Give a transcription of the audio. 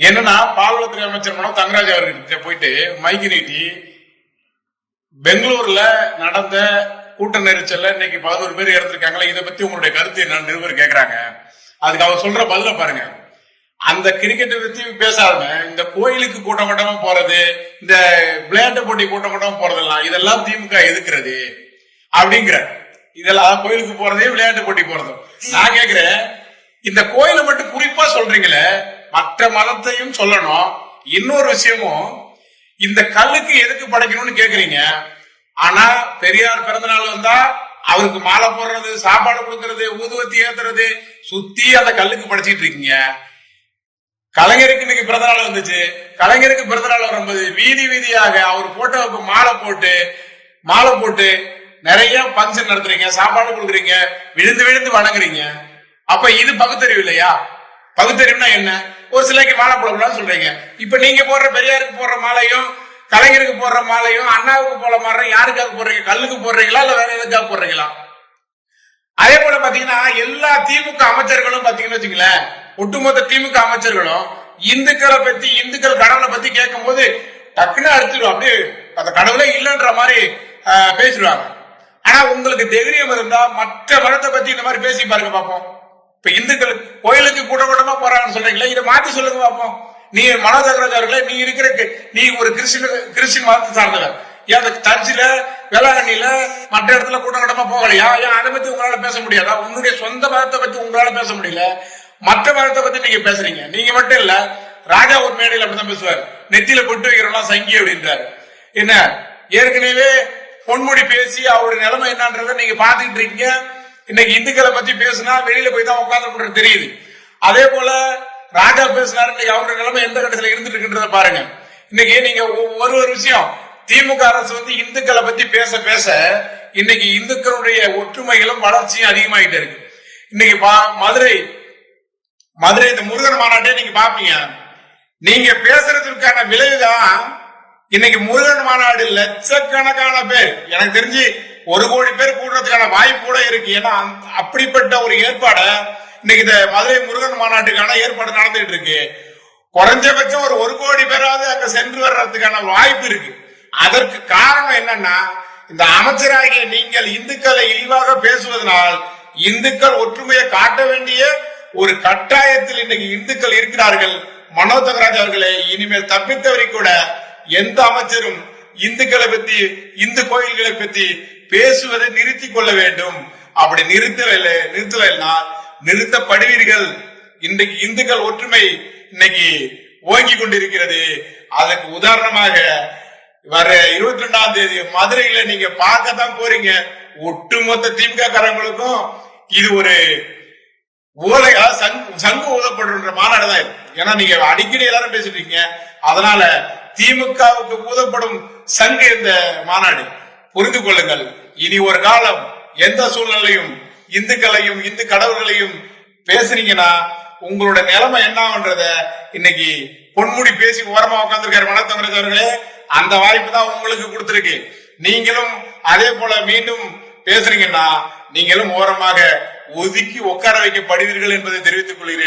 என்னன்னா பால்வளத்துறை அமைச்சர் மனோ தங்கராஜ் அவர்கிட்ட போயிட்டு மைக்கு நீட்டி பெங்களூர்ல நடந்த கூட்ட நெரிச்சல்ல இன்னைக்கு பதினோரு பேர் இறந்துருக்காங்களே இதை பத்தி உங்களுடைய கருத்து என்னன்னு நிருபர் கேக்குறாங்க. அதுக்கு அவர் சொல்ற பதில பாருங்க. அந்த கிரிக்கெட்டை பத்தி பேசாம இந்த கோயிலுக்கு கூட்டம் கூட்டமா போறது இந்த விளையாட்டு போட்டி கூட்டம் கூட்டமா போறதெல்லாம் இதெல்லாம் திமுக எதுக்குறது? அப்படிங்கிற இதெல்லாம் கோயிலுக்கு போறதே விளையாட்டு போட்டி போறதும். நான் கேக்குறேன் இந்த கோயிலை மட்டும் குறிப்பா சொல்றீங்களே மற்ற மதத்தையும் சொல்லணும். இன்னொரு விஷயமும் இந்த கல்லுக்கு எதுக்கு படைக்கணும்னு கேக்குறீங்க? ஆனா பெரியார் பிறந்த நாள் வந்தா அவருக்கு மாலை போடுறது சாப்பாடு கொடுக்கறது ஊதுவத்தி ஏத்துறது சுத்தி அந்த கல்லுக்கு படைச்சிட்டு இருக்கீங்க. கலைஞருக்கு இன்னைக்கு பிறந்த நாள் வந்துச்சு. கலைஞருக்கு பிறந்த நாள் வரும்போது வீதி வீதியாக அவர் போட்டோவுக்கு மாலை போட்டு மாலை போட்டு நிறைய ஃபங்க்ஷன் நடத்துறீங்க சாப்பாடு கொடுக்குறீங்க விழுந்து விழுந்து வணங்குறீங்க. அப்ப இது பகுத்தறிவு இல்லையா? பகுத்தறிவுனா என்ன? ஒரு சிலைக்கு மாலை போடக்கூடாதுன்னு சொல்றீங்க. இப்ப நீங்க போடுற பெரியாருக்கு போடுற மாலையும் கலைஞருக்கு போடுற மாலையும் அண்ணாவுக்கு போல மாலையும் யாருக்காக போடுறீங்க? கல்லுக்கு போடுறீங்களா இல்ல வேற எதுக்காக போடுறீங்களா? அதே போல பாத்தீங்கன்னா எல்லா திமுக அமைச்சர்களும் பாத்தீங்கன்னு வச்சுங்களேன் ஒட்டுமொத்த திமுக அமைச்சர்களும் இந்துக்களை பத்தி இந்துக்கள் கடவுளை பத்தி கேட்கும் போது டக்குன்னு அடிச்சிடும் அப்படியே அந்த கடவுளே இல்லைன்ற மாதிரி பேசிடுவாங்க. ஆனா உங்களுக்கு தைரியம் இருந்தா மற்ற மதத்தை பத்தி இந்த மாதிரி பேசி பாருங்க பார்ப்போம் இப்ப இந்துக்கள் கோயிலுக்கு கூட்ட கூட்டமா போறாங்கன்னு சொல்றீங்களே இதை மாத்தி சொல்லுங்க பாப்போம். நீ மனோதகராஜ் அவர்களே நீ இருக்கிற நீ ஒரு கிறிஸ்டின் கிறிஸ்டின் மதத்தை சார்ந்தவர். ஏன் அந்த சர்ச்சில் வேளாங்கண்ணில மற்ற இடத்துல கூட்டம் கூட்டமா போகலையா? ஏன் அதை பத்தி உங்களால பேச முடியாதா? உன்னுடைய சொந்த மதத்தை பத்தி உங்களால பேச முடியல. மற்ற மதத்தை பத்தி நீங்க பேசுறீங்க. நீங்க மட்டும் இல்ல ராஜா ஒரு மேடையில் அப்படிதான் பேசுவார். நெத்தியில பொட்டு வைக்கிறோம்லாம் சங்கி அப்படின்றாரு. என்ன? ஏற்கனவே பொன்முடி பேசி அவருடைய நிலைமை என்னன்றதை நீங்க பாத்துக்கிட்டு இருக்கீங்க. இன்னைக்கு இந்துக்களை பத்தி பேசுனா வெளியில போய் தான் உட்கார்ந்து தெரியுது. அதே போல ராஜா பேசினாரு இன்னைக்கு அவருடைய நிலைமை எந்த கட்டத்துல இருந்துட்டு இருக்குன்றத பாருங்க. இன்னைக்கு நீங்க ஒரு ஒரு விஷயம். திமுக அரசு வந்து இந்துக்களை பத்தி பேச பேச இன்னைக்கு இந்துக்களுடைய ஒற்றுமைகளும் வளர்ச்சியும் அதிகமாயிட்டு இருக்கு. இன்னைக்கு பா- மதுரை மதுரை இந்த முருகன் மாநாட்டை நீங்க பாப்பீங்க. நீங்க பேசுறதுக்கான விளைவுதான் இன்னைக்கு முருகன் மாநாடு லட்சக்கணக்கான பேர். எனக்கு தெரிஞ்சு ஒரு கோடி பேர் கூடுறதுக்கான வாய்ப்பு கூட இருக்கு. ஏன்னா அப்படிப்பட்ட ஒரு ஏற்பாடை இன்னைக்கு இந்த மதுரை முருகன் மாநாட்டுக்கான ஏற்பாடு நடந்துட்டு இருக்கு. குறைஞ்சபட்சம் ஒரு ஒரு கோடி பேராவது அங்க சென்று வர்றதுக்கான வாய்ப்பு இருக்கு. அதற்கு காரணம் என்னன்னா இந்த அமைச்சராகிய நீங்கள் இந்துக்களை இழிவாக பேசுவதனால் இந்துக்கள் ஒற்றுமையை காட்ட வேண்டிய ஒரு கட்டாயத்தில் இன்னைக்கு இந்துக்கள் இருக்கிறார்கள். மனோ தங்கராஜ் அவர்களே இனிமேல் தப்பித்தவரை கூட எந்த அமைச்சரும் இந்துக்களை பத்தி இந்து கோயில்களை பத்தி பேசுவதை நிறுத்திக் கொள்ள வேண்டும். அப்படி நிறுத்தவில்லை நிறுத்தலைன்னா நிறுத்தப்படுவீர்கள். இன்றைக்கு இந்துக்கள் ஒற்றுமை இன்னைக்கு ஓங்கி கொண்டிருக்கிறது. அதற்கு உதாரணமாக வர இருபத்தி ரெண்டாம் தேதி மதுரையில நீங்க பார்க்கத்தான் போறீங்க. ஒட்டுமொத்த திமுக காரங்களுக்கும் இது ஒரு ஓலையா சங்கு சங்கு ஊதப்படுற மாநாடு தான் ஏன்னா நீங்க அடிக்கடி எல்லாரும் பேசிட்டு இருக்கீங்க. அதனால திமுகவுக்கு ஊதப்படும் சங்கு இந்த மாநாடு. புரிந்து கொள்ளுங்கள். இனி ஒரு காலம் எந்த சூழ்நிலையும் இந்துக்களையும் இந்து கடவுள்களையும் பேசுறீங்கன்னா உங்களோட நிலைமை என்னன்றத இன்னைக்கு பொன்முடி பேசி ஓரமா உட்காந்துருக்காரு வனத்தமிழ் அவர்களே அந்த வாய்ப்பு தான் உங்களுக்கு கொடுத்திருக்கு. நீங்களும் அதே போல மீண்டும் பேசுறீங்கன்னா நீங்களும் ஓரமாக ஒதுக்கி உட்கார வைக்கப்படுவீர்கள் என்பதை தெரிவித்துக் கொள்கிறேன்.